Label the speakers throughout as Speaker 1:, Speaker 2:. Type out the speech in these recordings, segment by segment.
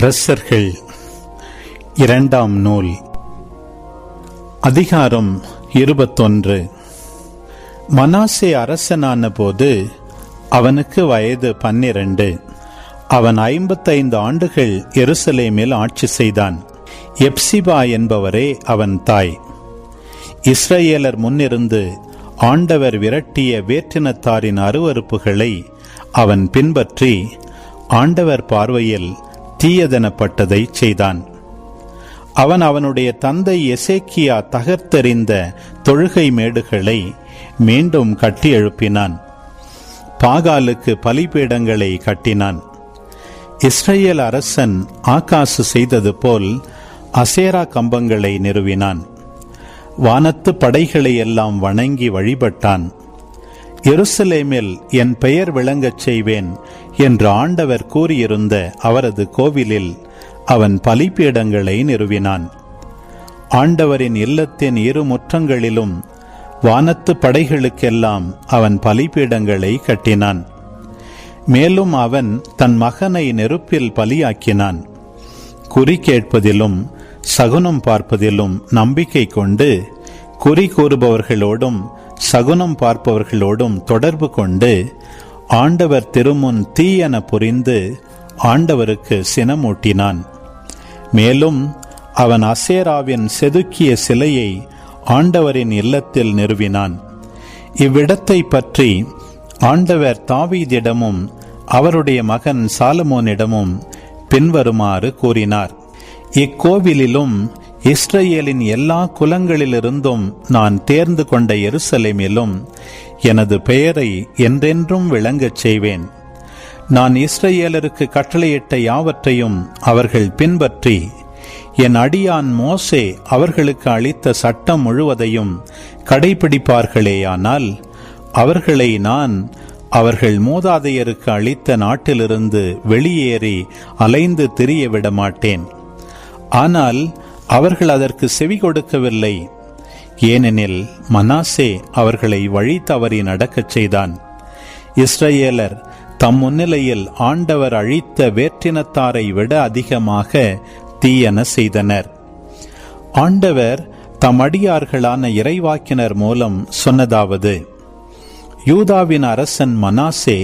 Speaker 1: அரசர்கள். இரண்டாம் நூல். அதிகாரம் இருபத்தொன்று. மனாசே அரசனான போது அவனுக்கு வயது பன்னிரண்டு. அவன் ஐம்பத்தைந்து ஆண்டுகள் எருசலேமில் ஆட்சி செய்தான். எப்சிபா என்பவரே அவன் தாய். இஸ்ரேலர் முன்னிருந்து ஆண்டவர் விரட்டிய வேற்றினத்தாரின் அருவறுப்புகளை அவன் பின்பற்றி ஆண்டவர் பார்வையில் தீயதெனப்பட்டதை செய்தான். அவன் அவனுடைய தந்தை எசேக்கியா தகர்த்தெறிந்த தொழுகை மேடுகளை மீண்டும் கட்டி எழுப்பினான் பாகாலுக்கு பலிபீடங்களை கட்டினான். இஸ்ரேல் அரசன் ஆகாசு செய்தது போல் அசேரா கம்பங்களை நிறுவினான். வானத்து படைகளை எல்லாம் வணங்கி வழிபட்டான். எருசலேமில் என் பெயர் விளங்கச் செய்வேன் என்று ஆண்டவர் கூறியிருந்த அவரது கோவிலில் அவன் பலிப்பீடங்களை நிறுவினான். ஆண்டவரின் இல்லத்தின் இரு முற்றங்களிலும் வானத்து படைகளுக்கெல்லாம் அவன் பலிப்பீடங்களை கட்டினான். மேலும் அவன் தன் மகனை நெருப்பில் பலியாக்கினான். குறி கேட்பதிலும் சகுனம் பார்ப்பதிலும் நம்பிக்கை கொண்டு குறி கூறுபவர்களோடும் சகுனம் பார்ப்பவர்களோடும் தொடர்பு கொண்டு ஆண்டவர் திருமுன் தீயென புரிந்து ஆண்டவருக்கு சினமூட்டினான். மேலும் அவன் அசேராவின் செதுக்கிய சிலையை ஆண்டவரின் இல்லத்தில் நிறுவினான். இவ்விடத்தை பற்றி ஆண்டவர் தாவீதிடமும் அவருடைய மகன் சாலமோனிடமும் பின்வருமாறு கூறினார். இக்கோவிலிலும் இஸ்ரேலின் எல்லா குலங்களிலிருந்தும் நான் தேர்ந்து கொண்ட எருசலேமிலும் எனது பெயரை என்றென்றும் விளங்கச் செய்வேன். நான் இஸ்ரேலருக்கு கட்டளையிட்ட யாவற்றையும் அவர்கள் பின்பற்றி என் அடியான் மோசே அவர்களுக்கு அளித்த சட்டம் முழுவதையும் கடைபிடிப்பார்களேயானால் அவர்களை நான் அவர்கள் மூதாதையருக்கு அளித்த நாட்டிலிருந்து வெளியேறி அலைந்து திரிய விட மாட்டேன் ஆனால் அவர்கள் அதற்கு செவி கொடுக்கவில்லை. ஏனெனில் மனாசே அவர்களை வழி தவறி நடக்கச் செய்தான். இஸ்ரேலர் தம் முன்னிலையில் ஆண்டவர் அழித்த வேற்றினத்தாரை விட அதிகமாக தீயன செய்தனர். ஆண்டவர் தம் அடியார்களான இறைவாக்கினர் மூலம் சொன்னதாவது யூதாவின் அரசன் மனாசே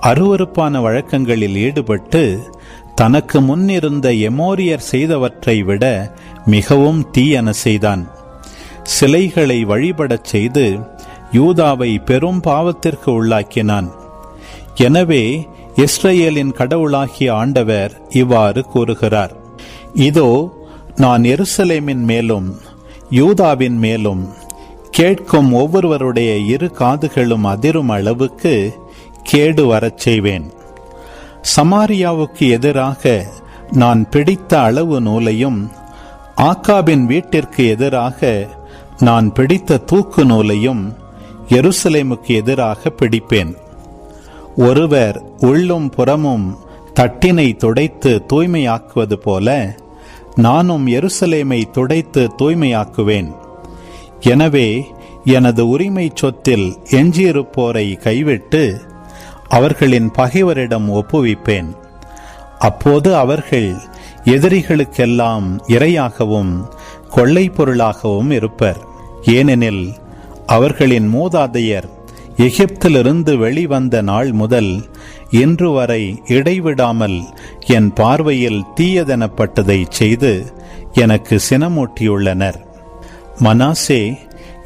Speaker 1: அருவறுப்பான வழக்கங்களில் ஈடுபட்டு தனக்கு முன்னிருந்த எமோரியர் செய்தவற்றை விட மிகவும் தீயன செய்தான். சிலைகளை வழிபடச் செய்து யூதாவை பெரும் பாவத்திற்கு உள்ளாக்கினான். எனவே இஸ்ரேலின் கடவுளாகிய ஆண்டவர் இவ்வாறு கூறுகிறார். இதோ நான் எருசலேமின் மேலும் யூதாவின் மேலும் கேட்கும் ஒவ்வொருவருடைய இரு காதுகளும் அதிரும் அளவுக்கு கேடு வரச் செய்வேன். சமாரியாவுக்கு எதிராக நான் பிடித்த அளவு நூலையும் ஆக்காபின் வீட்டிற்கு எதிராக நான் பிடித்த தூக்கு நூலையும் எருசலேமுக்கு எதிராக பிடிப்பேன். ஒருவர் உள்ளும் புறமும் தட்டினை துடைத்து தூய்மையாக்குவது போல நானும் எருசலேமை துடைத்து தூய்மையாக்குவேன். எனவே எனது உரிமை சொத்தில் எஞ்சியிருப்போரை கைவிட்டு அவர்களின் பகைவரிடம் ஒப்புவிப்பேன். அப்போது அவர்கள் எதிரிகளுக்கெல்லாம் இரையாகவும் கொள்ளை பொருளாகவும் இருப்பர். ஏனெனில் அவர்களின் மூதாதையர் எகிப்திலிருந்து வெளிவந்த நாள் முதல் இன்று வரை இடைவிடாமல் என் பார்வையில் தீயதெனப்பட்டதை செய்து எனக்கு சினமூட்டியுள்ளனர். மனாசே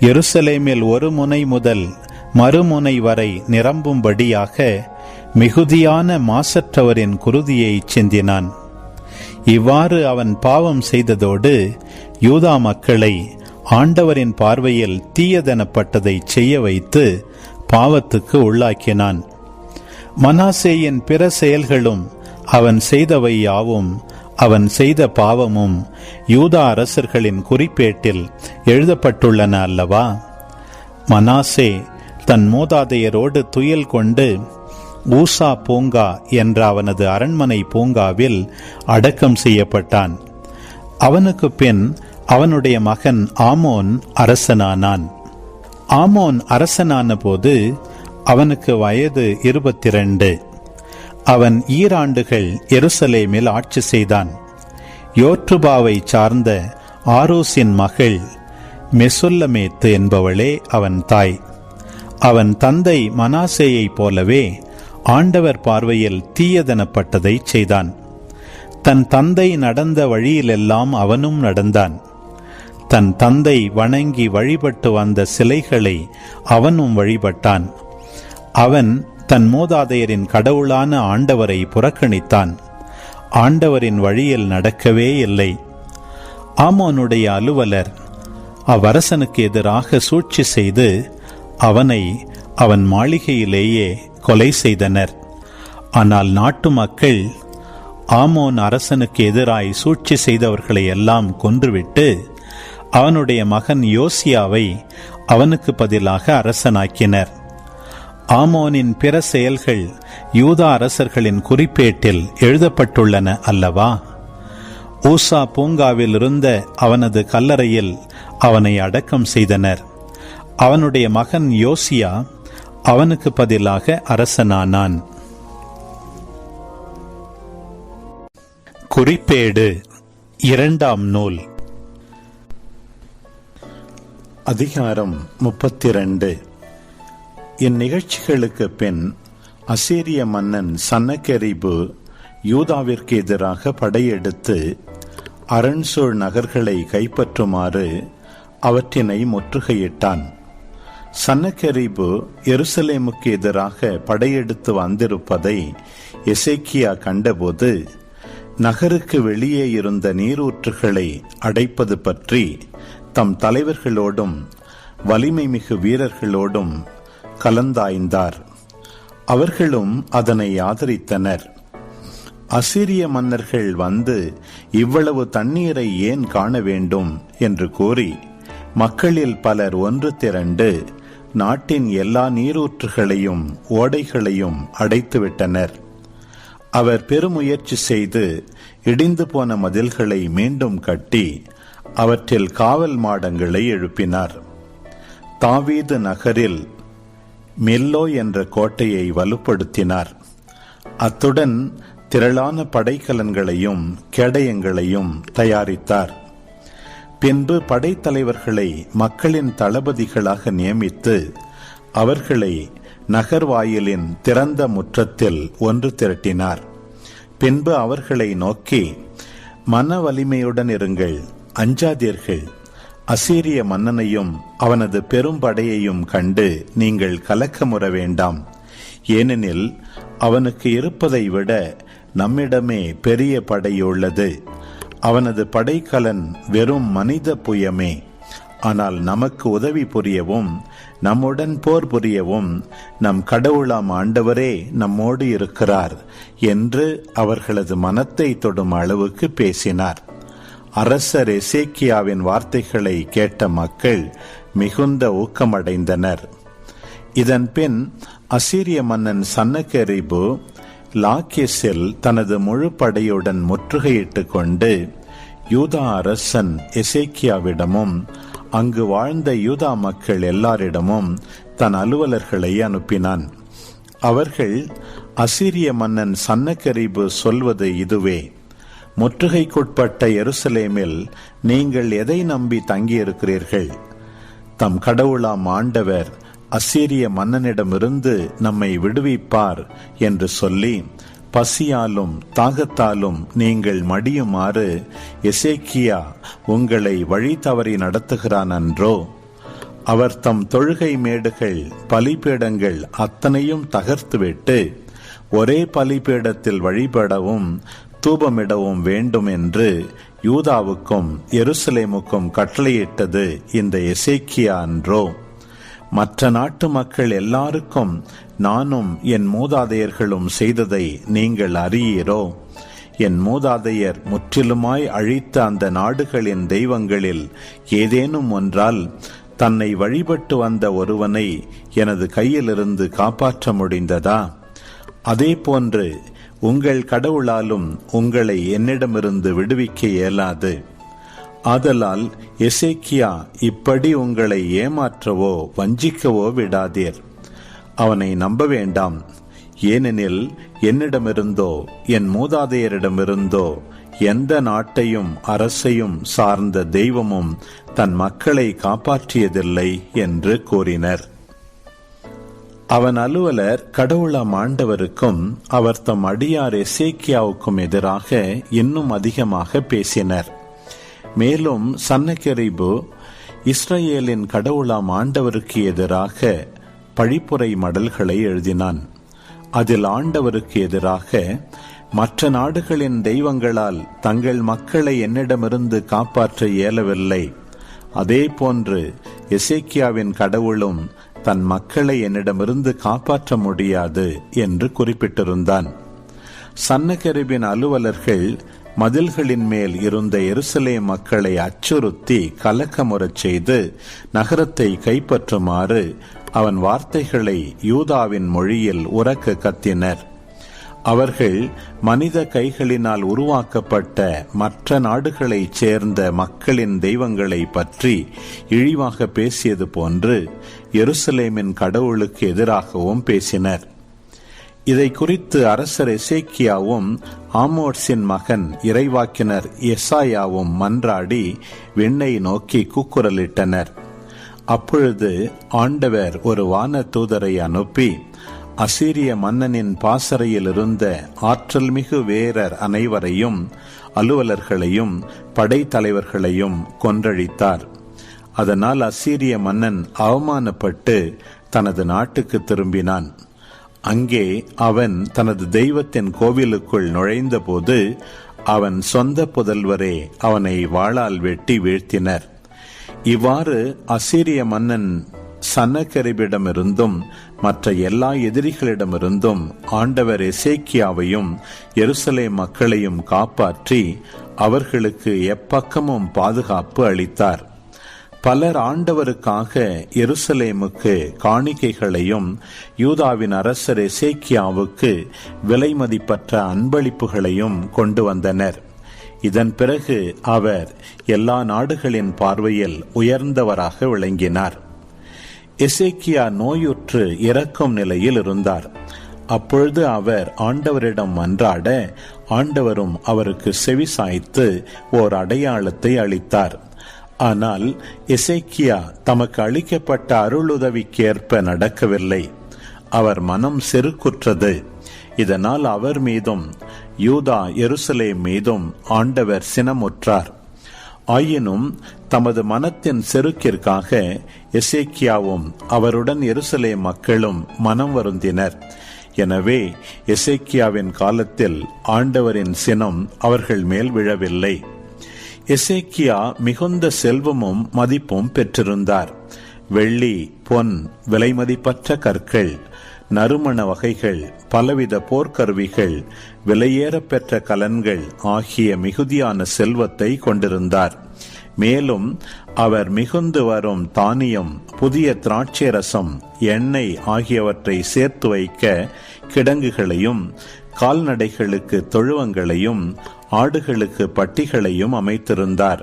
Speaker 1: எருசலேமில் ஒரு முனை முதல் மறுமுனை வரை நிரம்பும்படியாக மிகுதியான மாசற்றவரின் குருதியை சிந்தினான். இவ்வாறு அவன் பாவம் செய்ததோடு யூதா மக்களை ஆண்டவரின் பார்வையில் தீயதெனப்பட்டதை செய்ய வைத்து பாவத்துக்கு உள்ளாக்கினான். மனாசேயின் பிற செயல்களும் அவன் செய்தவை யாவும் அவன் செய்த பாவமும் யூதா அரசர்களின் குறிப்பேட்டில் எழுதப்பட்டுள்ளன அல்லவா? மனாசே தன் மூதாதையரோடு துயில் கொண்டு ஊசா பூங்கா என்ற அவனது அரண்மனை பூங்காவில் அடக்கம் செய்யப்பட்டான். அவனுக்கு பின் அவனுடைய மகன் ஆமோன் அரசனானான். ஆமோன் அரசனான போது அவனுக்கு வயது இருபத்தி ரெண்டு அவன் ஈராண்டுகள் எருசலேமில் ஆட்சி செய்தான். யோற்றுபாவை சார்ந்த ஆரோசின் மகள் மெசுல்லமேத்து என்பவளே அவன் தாய். அவன் தந்தை மனாசேயைப் போலவே ஆண்டவர் பார்வையில் தீயதனப்பட்டதை செய்தான். தன் தந்தை நடந்த வழியிலெல்லாம் அவனும் நடந்தான். தன் தந்தை வணங்கி வழிபட்டு வந்த சிலைகளை அவனும் வழிபட்டான். அவன் தன் மூதாதையரின் கடவுளான ஆண்டவரை புறக்கணித்தான். ஆண்டவரின் வழியில் நடக்கவே இல்லை. ஆமோனுடைய அலுவலர் அவ்வரசனுக்கு எதிராக சூழ்ச்சி செய்து அவனை அவன் மாளிகையிலேயே கொலை செய்தனர். ஆனால் நாட்டு மக்கள் ஆமோன் அரசனுக்கு எதிராய் சூழ்ச்சி செய்தவர்களை எல்லாம் கொன்றுவிட்டு அவனுடைய மகன் யோசியாவை அவனுக்கு பதிலாக அரசனாக்கினர். ஆமோனின் பிற செயல்கள் யூதா அரசர்களின் குறிப்பேட்டில் எழுதப்பட்டுள்ளன அல்லவா? ஊசா பூங்காவில் இருந்த அவனது கல்லறையில் அவனை அடக்கம் செய்தனர். அவனுடைய மகன் யோசியா அவனுக்கு பதிலாக அரசனானான். குறிப்பேடு இரண்டாம் நூல். அதிகாரம் முப்பத்தி ரெண்டு இந்நிகழ்ச்சிகளுக்கு பின் அசீரிய மன்னன் சன்னகெரிபு யூதாவிற்கு எதிராக படையெடுத்து அரண்சூழ் நகர்களை கைப்பற்றுமாறு அவற்றினை முற்றுகையிட்டான். சன்னகெரிபு எருசலேமுக்கு எதிராக படையெடுத்து வந்திருப்பதை எசேக்கியா கண்டபோது நகருக்கு வெளியே இருந்த நீரூற்றுகளை அடைப்பது பற்றி தம் தலைவர்களோடும் வலிமை மிகு வீரர்களோடும் கலந்தாய்ந்தார். அவர்களும் அதனை ஆதரித்தனர். அசிரிய மன்னர்கள் வந்து இவ்வளவு தண்ணீரை ஏன் காண வேண்டும்? என்று கூறி மக்களில் பலர் ஒன்று திரண்டு நாட்டின் எல்லா நீரூற்றுகளையும் ஓடைகளையும் அடைத்துவிட்டனர். அவர் பெருமுயற்சி செய்து இடிந்து போன மதில்களை மீண்டும் கட்டி அவற்றில் காவல் மாடங்களை எழுப்பினார். தாவீது நகரில் மெல்லோ என்ற கோட்டையை வலுப்படுத்தினார். அத்துடன் திரளான படைக்கலன்களையும் கேடயங்களையும் தயாரித்தார். பின்பு படைத்தலைவர்களை மக்களின் தளபதிகளாக நியமித்து அவர்களை நகர்வாயிலின் திறந்த முற்றத்தில் ஒன்று திரட்டினார். பின்பு அவர்களை நோக்கி மன வலிமையுடன் இருங்கள் அஞ்சாதீர்கள். அசீரிய மன்னனையும் அவனது பெரும்படையையும் கண்டு நீங்கள் கலக்கமுற வேண்டாம். ஏனெனில் அவனுக்கு இருப்பதை விட நம்மிடமே பெரிய படையுள்ளது அவனது படைக்கலன் வெறும் மனித புயமே. ஆனால் நமக்கு உதவி புரியவும் நம்முடன் போர் புரியவும் நம் கடவுளாம் ஆண்டவரே நம்மோடு இருக்கிறார் என்று அவர்களது மனத்தை தொடும் அளவுக்கு பேசினார். அரசர் எசேக்கியாவின் வார்த்தைகளை கேட்ட மக்கள் மிகுந்த ஊக்கமடைந்தனர். இதன் பின் அசீரிய மன்னன் சன்னகரிபு லாக்கேஸில் தனது முழு படையுடன் முற்றுகையிட்டு கொண்டு யூதா அரசன் எசேக்கியாவிடமும் அங்கு வாழ்ந்த யூதா மக்கள் எல்லாரிடமும் தன் அலுவலர்களை அனுப்பினான். அவர்கள் அசிரிய மன்னன் சன்னக்கரிபு சொல்வது இதுவே முற்றுகைக்குட்பட்ட எருசலேமில் நீங்கள் எதை நம்பி தங்கியிருக்கிறீர்கள்? தம் கடவுளாம் ஆண்டவர் அசீரிய மன்னனிடமிருந்து நம்மை விடுவிப்பார் என்று சொல்லி பசியாலும் தாகத்தாலும் நீங்கள் மடியுமாறு எசேக்கியா உங்களை வழி தவறி நடத்துகிறான் அன்றோ? அவர் தம் தொழுகை மேடுகள் பலிபீடங்கள் அத்தனையும் தகர்த்துவிட்டு ஒரே பலிபீடத்தில் வழிபடவும் தூபமிடவும் வேண்டும் என்று யூதாவுக்கும் எருசலேமுக்கும் கட்டளையிட்டது இந்த எசேக்கியா அன்றோ? மற்ற நாட்டு மக்கள் எல்லாருக்கும் நானும் என் மூதாதையர்களும் செய்ததை நீங்கள் அறியீரோ? என் மூதாதையர் முற்றிலுமாய் அழித்த அந்த நாடுகளின் தெய்வங்களில் ஏதேனும் ஒன்றால் தன்னை வழிபட்டு வந்த ஒருவனை எனது கையிலிருந்து காப்பாற்ற முடிந்ததா? அதே போன்று உங்கள் கடவுளாலும் உங்களை என்னிடமிருந்து விடுவிக்க இயலாது. ஆதலால் எசேக்கியா இப்படி உங்களை ஏமாற்றவோ வஞ்சிக்கவோ விடாதீர். அவனை நம்ப வேண்டாம். ஏனெனில் என்னிடமிருந்தோ என் மூதாதையரிடமிருந்தோ எந்த நாட்டையும் அரசையும் சார்ந்த தெய்வமும் தன் மக்களை காப்பாற்றியதில்லை என்று கூறினர். அவன் அலுவலர் கடவுளாம் ஆண்டவருக்கும் அவர் தம் அடியார் எசேக்கியாவுக்கும் எதிராக இன்னும் அதிகமாக பேசினர். மேலும் சன்னக்கெரிபு இஸ்ரேலின் கடவுளாம் ஆண்டவருக்கு எதிராக பழிப்புரை மடல்களை எழுதினான். அதில் ஆண்டவருக்கு எதிராக மற்ற நாடுகளின் தெய்வங்களால் தங்கள் மக்களை என்னிடமிருந்து காப்பாற்ற இயலவில்லை. அதே போன்று எசேக்கியாவின் கடவுளும் தன் மக்களை என்னிடமிருந்து காப்பாற்ற முடியாது என்று குறிப்பிட்டிருந்தான். சன்னகரிபின் அலுவலர்கள் மதில்களின் மேல் இருந்த எருசலே மக்களை அச்சுறுத்தி கலக்கமுறச் செய்து நகரத்தை கைப்பற்றுமாறு அவன் வார்த்தைகளை யூதாவின் மொழியில் உறக்க கத்தினர். அவர்கள் மனித கைகளினால் உருவாக்கப்பட்ட மற்ற நாடுகளைச் சேர்ந்த மக்களின் தெய்வங்களை பற்றி இழிவாக பேசியது போன்று எருசலேமின் கடவுளுக்கு எதிராகவும் பேசினர். இதை குறித்து அரசர் எசேக்கியாவும் ஆமோட்ஸின் மகன் இறைவாக்கினர் எசாயாவும் மன்றாடி விண்ணை நோக்கி கூக்குரலிட்டனர். அப்பொழுது ஆண்டவர் ஒரு வான தூதரை அனுப்பி அசீரிய மன்னனின் பாசறையில் இருந்த ஆற்றல் மிகு வேரர் அனைவரையும் அலுவலர்களையும் படைத்தலைவர்களையும் கொன்றழித்தார். அதனால் அசீரிய மன்னன் அவமானப்பட்டு தனது நாட்டுக்கு திரும்பினான். அங்கே அவன் தனது தெய்வத்தின் கோவிலுக்குள் நுழைந்தபோது அவன் சொந்த புதல்வரே அவனை வாளால் வெட்டி வீழ்த்தினர். இவ்வாறு அசீரிய மன்னன் சன்னக்கரிபிடமிருந்தும் மற்ற எல்லா எதிரிகளிடமிருந்தும் ஆண்டவர் எசேக்கியாவையும் எருசலே மக்களையும் காப்பாற்றி அவர்களுக்கு எப்பக்கமும் பாதுகாப்பு அளித்தார். பலர் ஆண்டவருக்காக எருசலேமுக்கு காணிக்கைகளையும் யூதாவின் அரசர் எசேக்கியாவுக்கு விலை மதிப்பற்ற அன்பளிப்புகளையும் கொண்டு வந்தனர். இதன் பிறகு அவர் எல்லா நாடுகளின் பார்வையில் உயர்ந்தவராக விளங்கினார். எசேக்கியா நோயுற்று இறக்கும் நிலையில் இருந்தார். அப்பொழுது அவர் ஆண்டவரிடம் மன்றாட ஆண்டவரும் அவருக்கு செவி சாய்த்து ஓர் அடையாளத்தை அளித்தார். ஆனால் எசேக்கியா தமக்கு அளிக்கப்பட்ட அருளுதவிக்கேற்ப நடக்கவில்லை. அவர் மனம் செருக்குற்றது. இதனால் அவர் மீதும் யூதா எருசலேம் மீதும் ஆண்டவர் சினமுற்றார். ஆயினும் தமது மனத்தின் செருக்கிற்காக எசேக்கியாவும் அவருடன் எருசலே மக்களும் மனம் வருந்தினர். எனவே எசேக்கியாவின் காலத்தில் ஆண்டவரின் சினம் அவர்கள் மேல் விழவில்லை. எசேக்கியா மிகுந்த செல்வமும் மதிப்பும் பெற்றிருந்தார். வெள்ளி பொன் விலைமதிப்பற்ற கற்கள் நறுமண வகைகள் பலவித போர்க்கருவிகள் விலையேறப்பெற்ற கலன்கள் ஆகிய மிகுதியான செல்வத்தை கொண்டிருந்தார். மேலும் அவர் மிகுந்து வரும் தானியம் புதிய திராட்சை ரசம் எண்ணெய் ஆகியவற்றை சேர்த்து வைக்க கிடங்குகளையும் கால்நடைகளுக்கு தொழுவங்களையும் ஆடுகளுக்கு பட்டிகளையும் அமைத்திருந்தார்.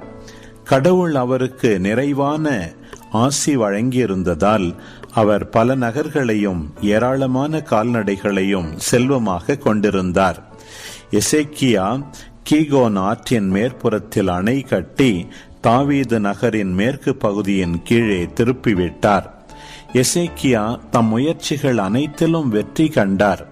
Speaker 1: கடவுள் அவருக்கு நிறைவான ஆசி வழங்கியிருந்ததால் அவர் பல நகர்களையும் ஏராளமான கால்நடைகளையும் செல்வமாக கொண்டிருந்தார். எசேக்கியா கீகோன் ஆற்றின் மேற்புறத்தில் அணை கட்டி தாவீது நகரின் மேற்கு பகுதியின் கீழே திருப்பிவிட்டார். எசேக்கியா தம் முயற்சிகள் அனைத்திலும் வெற்றி கண்டார்.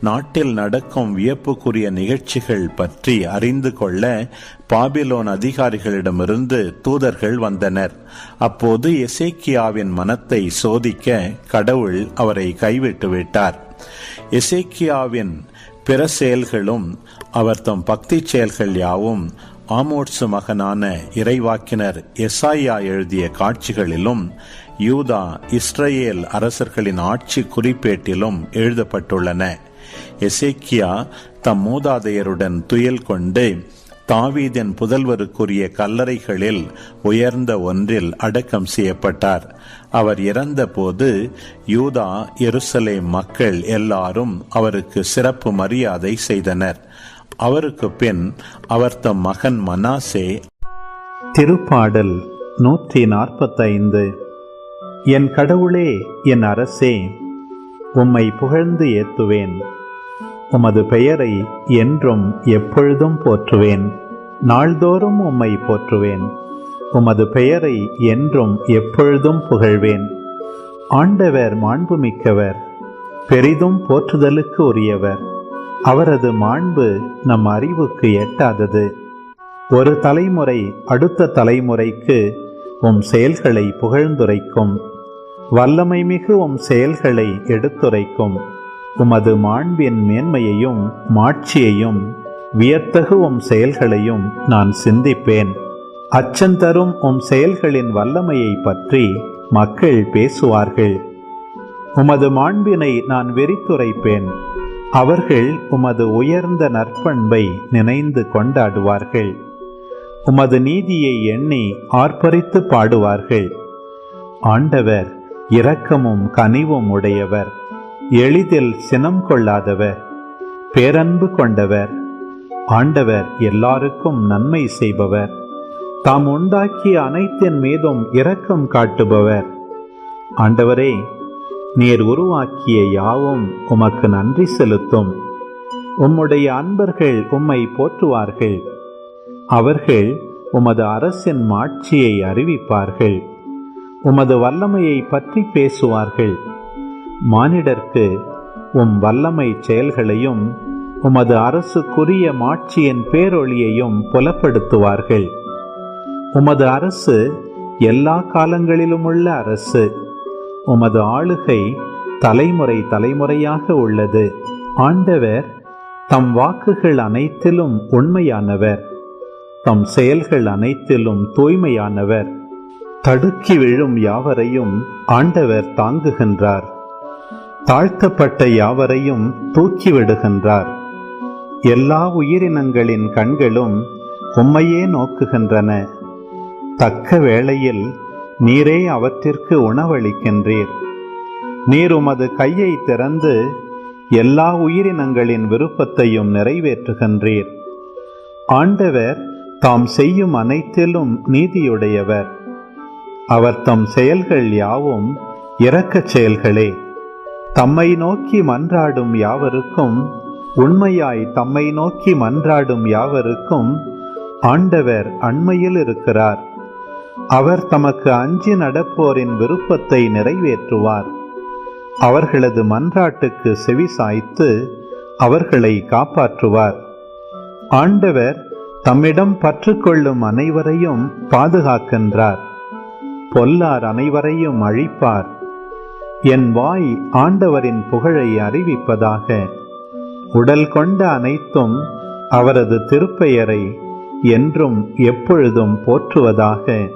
Speaker 1: நாட்டில் நடக்கும் வியப்புக்குரிய நிகழ்ச்சிகள் பற்றி அறிந்து கொள்ள பாபிலோன் அதிகாரிகளிடமிருந்து தூதர்கள் வந்தனர். அப்போது எசேக்கியாவின் மனத்தை சோதிக்க கடவுள் அவரை கைவிட்டு விட்டார். எசேக்கியாவின் பிற செயல்களும் அவர் தம் பக்தி செயல்கள் யாவும் ஆமோட்ஸ் மகனான இறைவாக்கினர் எசாயா எழுதிய காட்சிகளிலும் யூதா இஸ்ரேல் அரசர்களின் ஆட்சி குறிப்பேட்டிலும் எழுதப்பட்டுள்ளன. எசேக்கியா தம் மூதாதையருடன் துயல் கொண்டு தாவீதின் புதல்வருக்குரிய கல்லறைகளில் உயர்ந்த ஒன்றில் அடக்கம் செய்யப்பட்டார். அவர் இறந்தபோது யூதா எருசலேம் மக்கள் எல்லாரும் அவருக்கு சிறப்பு மரியாதை செய்தனர். அவருக்கு பின் அவர் தம் மகன் மனாசே திருப்பாடல் நூற்றி நாற்பத்தைந்து. என் கடவுளே என் அரசே
Speaker 2: உம்மை புகழ்ந்து ஏத்துவேன். உமது பெயரை என்றும் எப்பொழுதும் போற்றுவேன். நாள்தோறும் உம்மை போற்றுவேன். உமது பெயரை என்றும் எப்பொழுதும் புகழ்வேன். ஆண்டவர் மாண்புமிக்கவர் பெரிதும் போற்றுதலுக்கு உரியவர். அவரது மாண்பு நம் அறிவுக்கு எட்டாதது. ஒரு தலைமுறை அடுத்த தலைமுறைக்கு உம் செயல்களை புகழ்ந்துரைக்கும். வல்லமை மிகு உம் செயல்களை எடுத்துரைக்கும். உமது மாண்பின் மேன்மையையும் மாட்சியையும் வியத்தகு உம் செயல்களையும் நான் சிந்திப்பேன். அச்சந்தரும் உம் செயல்களின் வல்லமையை பற்றி மக்கள் பேசுவார்கள். உமது மாண்பினை நான் வெறித்துரைப்பேன். அவர்கள் உமது உயர்ந்த நற்பண்பை நினைந்து கொண்டாடுவார்கள். உமது நீதியை எண்ணி ஆர்ப்பரித்து பாடுவார்கள். ஆண்டவர் இரக்கமும் கனிவும் உடையவர். எளிதில் சினம் கொள்ளாதவர். பேரன்பு கொண்டவர். ஆண்டவர் எல்லாருக்கும் நன்மை செய்பவர். தாம் உண்டாக்கிய அனைத்தின் மீதும் இரக்கம் காட்டுபவர். ஆண்டவரே நீர் உருவாக்கிய யாவும் உமக்கு நன்றி செலுத்தும். உம்முடைய அன்பர்கள் உம்மை போற்றுவார்கள். அவர்கள் உமது அரசின் மாட்சியை அறிவிப்பார்கள். உமது வல்லமையை பற்றி பேசுவார்கள். மானிடர்க்கு உம் வல்லமை செயல்களையும் உமது அரசுக்குரிய மாட்சியின் பேரொளியையும் புலப்படுத்துவார்கள். உமது அரசு எல்லா காலங்களிலும் உள்ள அரசு. உமது ஆளுகை தலைமுறை தலைமுறையாக உள்ளது. ஆண்டவர் தம் வாக்குகள் அனைத்திலும் உண்மையானவர். தம் செயல்கள் அனைத்திலும் தூய்மையானவர். தடுக்கி விழும் யாவரையும் ஆண்டவர் தாங்குகின்றார். தாழ்த்தப்பட்ட யாவரையும் தூக்கிவிடுகின்றார் எல்லா உயிரினங்களின் கண்களும் உம்மையே நோக்குகின்றன. தக்க வேளையில் நீரே அவற்றிற்கு உணவளிக்கின்றீர். நீர் உமது கையை திறந்து எல்லா உயிரினங்களின் விருப்பத்தையும் நிறைவேற்றுகின்றீர். ஆண்டவர் தாம் செய்யும் அனைத்திலும் நீதியுடையவர். அவர் தம் செயல்கள் யாவும் இரக்கச் செயல்களே. தம்மை நோக்கி மன்றாடும் யாவருக்கும் உண்மையாய் தம்மை நோக்கி மன்றாடும் யாவருக்கும் ஆண்டவர் அண்மையில் இருக்கிறார். அவர் தமக்கு அஞ்சு நடப்போரின் விருப்பத்தை நிறைவேற்றுவார். அவர்களது மன்றாட்டுக்கு செவி சாய்த்து அவர்களை காப்பாற்றுவார். ஆண்டவர் தம்மிடம் பற்றுக்கொள்ளும் அனைவரையும் பாதுகாக்கின்றார். பொல்லார் அனைவரையும் அழிப்பார். என் வாய் ஆண்டவரின் புகழை அறிவிப்பதாக. உடல் கொண்ட அனைத்தும் அவரது திருப்பெயரை என்றும் எப்பொழுதும் போற்றுவதாக.